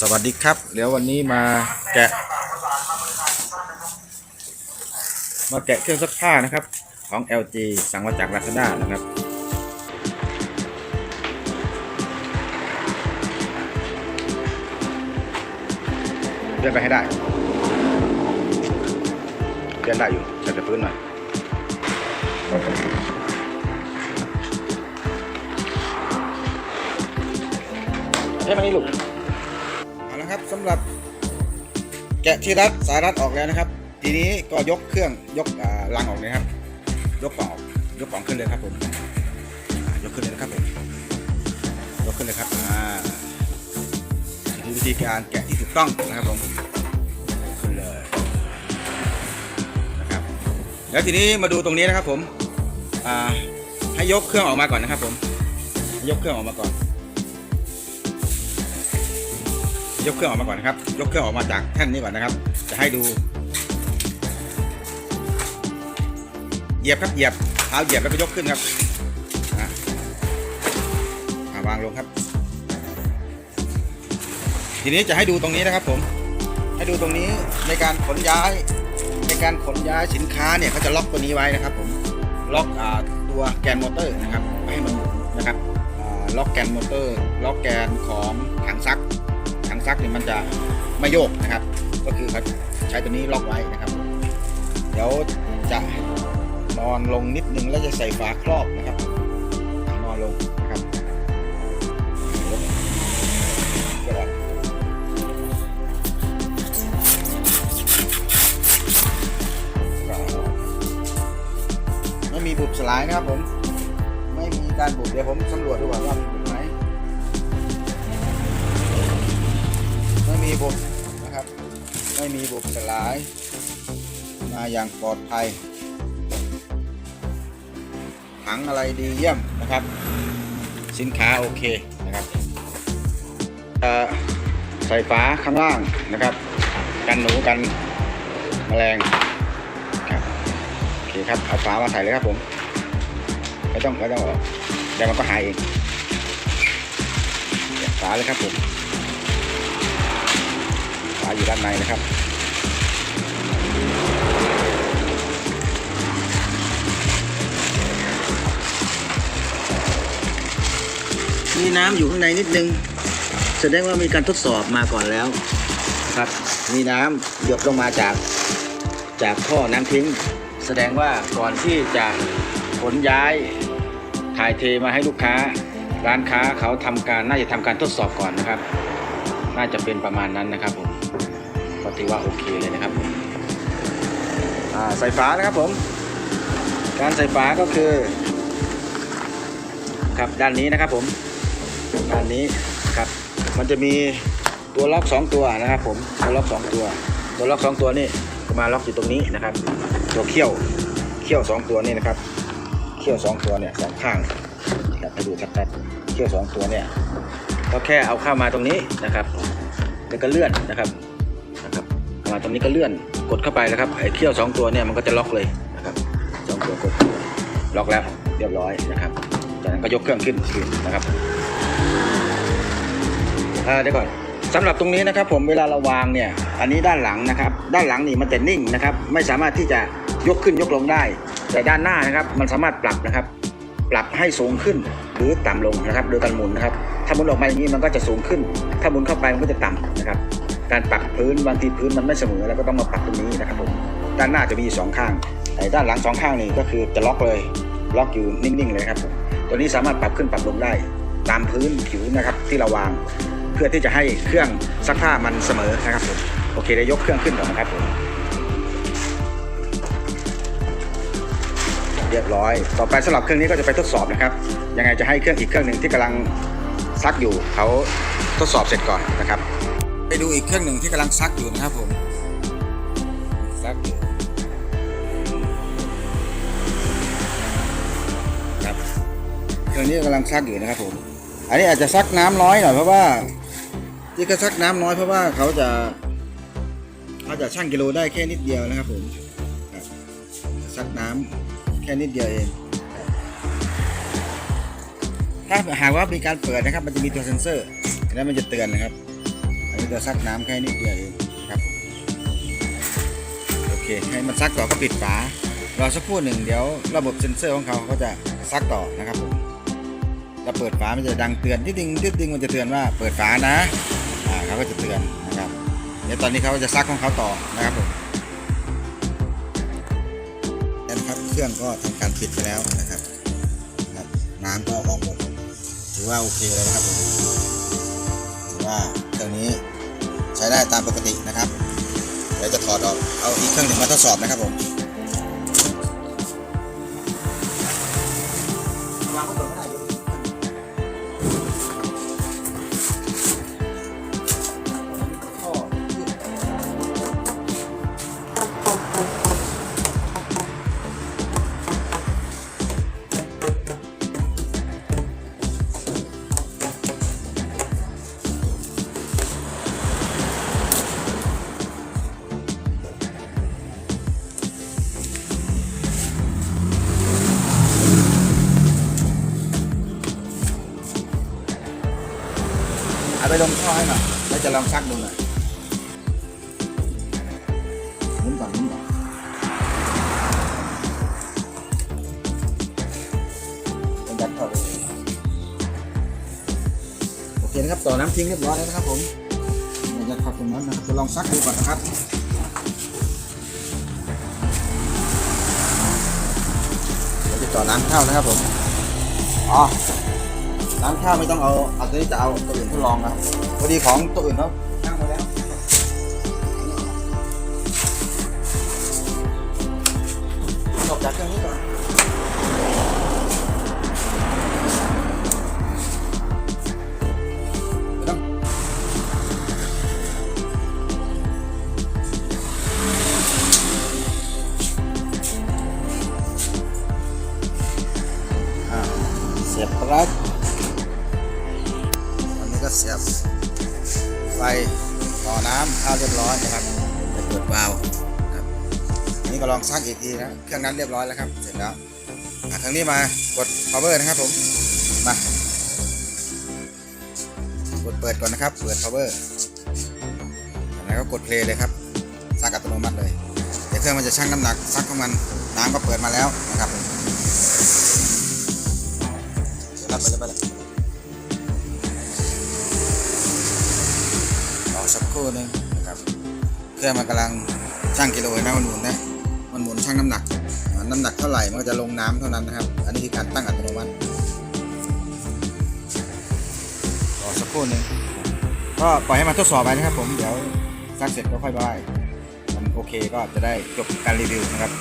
สวัสดีครับ เดี๋ยววันนี้มาแกะ มาแกะเครื่องซักผ้านะครับ ของ LG สั่งมาจาก Lazada นะครับ เลื่อนไปให้ได้ เลื่อนได้อยู่แต่จะพื้นหน่อยให้มันนี่ลูก เอาละครับสำหรับแกะที่รัดสายรัดออกแล้วนะครับ ทีนี้ก็ยกเครื่องยกลังออกเลยครับ ยกกล่องออกยกกล่องขึ้นเลยครับผมยกขึ้นเลยนะครับผมยกขึ้นเลยครับอ่านี่คือวิธีการแกะที่ถูกต้องนะครับผมขึ้นเลยนะครับแล้วทีนี้มาดูตรงนี้นะครับผมอ่าให้ยกเครื่องออกมาก่อนนะครับผมยกเครื่องออกมาก่อน ยกเครื่องออกมาก่อนนะครับ ยกเครื่องออกมาจากแท่นนี้ก่อนนะครับ จะให้ดู เหยียบครับเหยียบเท้าเหยียบแล้วก็ยกขึ้นครับวางลงครับ ทีนี้จะให้ดูตรงนี้นะครับผม ให้ดูตรงนี้ในการขนย้ายในการขนย้ายสินค้าเนี่ยเขาจะล็อกตัวนี้ไว้นะครับ ผมล็อกอตัวแกนมอเตอร์นะครับไม่ให้มันหมุนนะครับล็อกแกนมอเตอร์ ล็อกแกนของถังซัก ซักเนี่ยมันจะไม่โยกนะครับ ก็คือเขาใช้ตัวนี้ล็อกไว้นะครับ เดี๋ยวจะนอนลงนิดนึงแล้วจะใส่ฝาครอบนะครับ นอนลงนะครับไม่มีบุบสลายนะครับผม ไม่มีการบุบเดี๋ยวผมสำรวจดูก่อนว่า มีบุบไม่มีบุบนะครับ ไม่มีบุบสลาย มาอย่างปลอดภัย ถังอะไรดีเยี่ยมนะครับ สินค้าโอเคนะครับใส่ฝาข้างล่างนะครับ กันหนูกันแมลงครับโอเคครับเอาฝามาใส่เลยครับผมไม่ต้องไม่ต้องออกเดี๋ยวมันก็หายเองเก็บฝาเลยครับผม อยู่ด้านในนะครับมีน้ำอยู่ข้างในนิดนึง แสดงว่ามีการทดสอบมาก่อนแล้วครับ มีน้ำหยดลงมาจากจากท่อน้ำทิ้ง แสดงว่าก่อนที่จะขนย้ายถ่ายเทมาให้ลูกค้า ร้านค้าเขาทำการน่าจะทำการทดสอบก่อนนะครับ น่าจะเป็นประมาณนั้นนะครับผมก็ ถือว่าโอเคเลยนะครับผมอ่าใส่ฝานะครับผม การใส่ฝาก็คือ ครับด้านนี้นะครับผม ด้านนี้ครับ มันจะมีตัวล็อกสองตัวนะครับ ผม ตัวล็อกสองตัว ตัวล็อกสองตัวนี่ก็มาล็อกอยู่ตรงนี้นะครับ ตัวเขี้ยว เขี้ยวสองตัวนี่นะครับ เขี้ยวสองตัวเนี่ยสองข้างครับให้ดูชัดๆเขี้ยวสองตัวเนี่ย ก็แค่เอาเข้ามาตรงนี้นะครับ แล้วก็เลื่อนนะครับ มาตรงนี้ก็เลื่อนกดเข้าไปนะครับไอ้เขี้ยวสองตัวเนี่ยมันก็จะล็อกเลยนะครับสองตัวกดล็อกแล้วเรียบร้อยนะครับจากนั้นก็ยกเครื่องขึ้นขึ้นนะครับเดี๋ยวก่อนสำหรับตรงนี้นะครับผมเวลาเราวางเนี่ยอันนี้ด้านหลังนะครับ ด้านหลังนี่มันจะนิ่งนะครับไม่สามารถที่จะยกขึ้นยกลงได้ แต่ด้านหน้านะครับมันสามารถปรับนะครับ ปรับให้สูงขึ้นหรือต่ำลงนะครับ โดยการหมุนนะครับถ้าหมุนออกมาอย่างนี้มันก็จะสูงขึ้น ถ้าหมุนเข้าไปมันก็จะต่ำนะครับ การปรับพื้นบางทีพื้นมันไม่เสมอแล้วก็ต้องมาปรับตรงนี้นะครับผมด้านหน้าจะมีสองข้างแต่ด้านหลังสองข้างนี่ก็คือจะล็อกเลยล็อกอยู่นิ่งๆเลยครับผมตัวนี้สามารถปรับขึ้นปรับลงได้ ตามพื้นผิวนะครับที่เราวาง เพื่อที่จะให้เครื่องซักผ้ามันเสมอนะครับผมโอเคเดี๋ยวยกเครื่องขึ้นก่อนนะครับผมเรียบร้อย ต่อไปสำหรับเครื่องนี้ก็จะไปทดสอบนะครับ ยังไงจะให้เครื่องอีกเครื่องหนึ่งที่กำลังซักอยู่เขาทดสอบเสร็จก่อนนะครับ ดูอีกเครื่องหนึ่งที่กำลังซักอยู่นะครับผมซักอยู่ครับเครื่องนี้กำลังซักอยู่นะครับผม อันนี้อาจจะซักน้ำน้อยหน่อยเพราะว่า ที่เขาซักน้ำน้อยเพราะว่าเขาจะเขาจะชั่งกิโลได้แค่นิดเดียวนะครับผมซักน้ำแค่นิดเดียวเองถ้าหากว่ามีการเปิดนะครับ มันจะมีตัวเซ็นเซอร์แล้วมันจะเตือนนะครับ อันนี้มันจะซักน้ำแค่นิดเดียวเองนะครับโอเคให้มันซักต่อก็ปิดฝารอสักครู่หนึ่งเดี๋ยวระบบเซ็นเซอร์ของเขาก็จะซักต่อนะครับผมถ้าเปิดฝามันจะดังเตือนที่ดึงที่ดึงมันจะเตือนว่าเปิดฝานะอ่าเขาก็จะเตือนนะครับเดี๋ยวตอนนี้เขาจะซักของเขาต่อนะครับผมแล้วนะครับเครื่องก็ทำการปิดไปแล้วนะครับน้ำก็ออกหมดถือว่าโอเคเลยนะครับผมถือว่าเครื่องนี้ ช้ได้ตามปกตินะครับเดี๋ยวจะถอดออกเอาอีกเครื่องหนึ่งมาทดสอบนะครับผม เอาไปลงท่อให้หน่อยแล้วจะลองซักดูหน่อยหมุนก่อนหมุนก่อนเป็นยัดเข้าไปโอเคนะครับต่อน้ำทิ้งเรียบร้อยแล้วนะครับผมเดี๋ยวจะขับตรงนั้นนะครับจะลองซักดูก่อนนะครับเดี๋ยวจะต่อน้ำเข้านะครับผมอ๋อ น้ำข้าวไม่ต้องเอาเอาตัวนี้จะเอาตัวอื่นทดลองนะพอดีของตัวอื่นเขาช่างมาแล้วจบจากเครื่องนี้ก่อนไม่ต้องอ่าเสียบปลั๊กำเข้าเรียบร้อยนะครับจะเปิดวาล์วครับอันนี้ก็ลองซักอีกทีนะเครื่องนั้นเรียบร้อยแล้วครับ เสร็จแล้วครั้งนี้มากด power นะครับผมมากดเปิดก่อนนะครับ เปิด power แล้วก็กด play เลยครับซักอัตโนมัติเลยเดี๋ยวเครื่องมันจะชั่งน้ำหนักซักของมันน้ำก็เปิดมาแล้วนะครับเดี๋ยวรับไปเลยไปเลย สักครู่นึงนะครับเครื่องมันกำลังชั่งกิโลนไหมมันหมุนนะมันหมุนชั่งน้ำหนัก น้ำหนักเท่าไหร่มันก็จะลงน้ำเท่านั้นนะครับ อันนี้คือการตั้งอัตโนมัติรอสักครู่หนึงก็ปล่อยให้มันทดสอบไปนะครับผมเดี๋ยวซักเสร็จก็ค่อยไปมันโอเคก็จะได้จบการรีวิวนะครับ